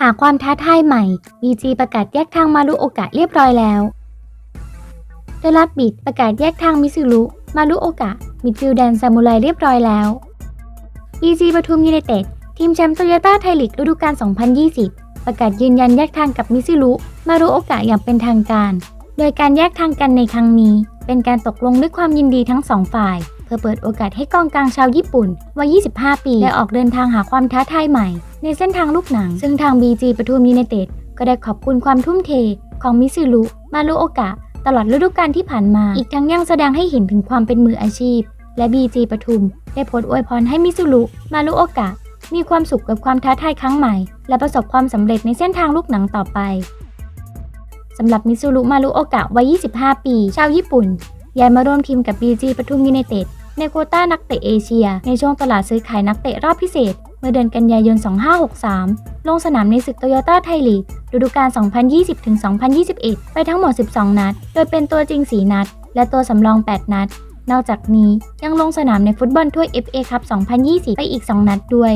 หาความท้าทายใหม่ BG ประกาศแยกทางมารุโอกะเรียบร้อยแล้วเดลับบิดประกาศแยกทางมิซูรุ มารุโอกะ มิดฟิลแดนซามูไรเรียบร้อยแล้ว BG ปทุมยูไนเต็ด ทีมแชมป์โตโยต้าไทยลีกฤดูกาล 2020 ประกาศยืนยันแยกทางกับมิซูรุ มารุโอกะอย่างเป็นทางการ โดยการแยกทางกันในครั้งนี้ เป็นการตกลงด้วยความยินดีทั้งสองฝ่าย พื่อเปิดโอกาสให้กองกลางชาวญี่ปุ่นวัย 25 ปีได้ออกเดินทางหาความท้าทายใหม่ ในเส้นทางลูกหนัง ซึ่งทาง BG ปทุมยูไนเต็ดก็ได้ขอบคุณความทุ่มเทของมิซูรุมารุโอกะ ตลอดฤดูกาลที่ผ่านมา อีกทั้งยังแสดงให้เห็นถึงความเป็นมืออาชีพ และ BG ปทุม ได้โพสต์อวยพรให้มิซูรุมารุโอกะ มีความสุขกับความท้าทายครั้งใหม่ และประสบความสำเร็จในเส้นทางลูกหนังต่อไปสำหรับมิซูรุมารุโอกะวัย 25 ปี ชาวญี่ปุ่นย้ายมาร่วมทีมกับ BG ปทุมยูไนเต็ด ในโควต้านักเตะเอเชีย ในช่วงตลาดซื้อขายนักเตะรอบพิเศษ เมื่อเดือนกันยายน 2563 ลงสนามในศึกโตโยต้าไทยลีกฤดูกาล 2020-2021 ไปทั้งหมด 12 นัด โดยเป็นตัวจริง 4 นัด และตัวสำรอง 8 นัด นอกจากนี้ยังลงสนามในฟุตบอลถ้วย FA คัพ 2020ไปอีก 2 นัดด้วย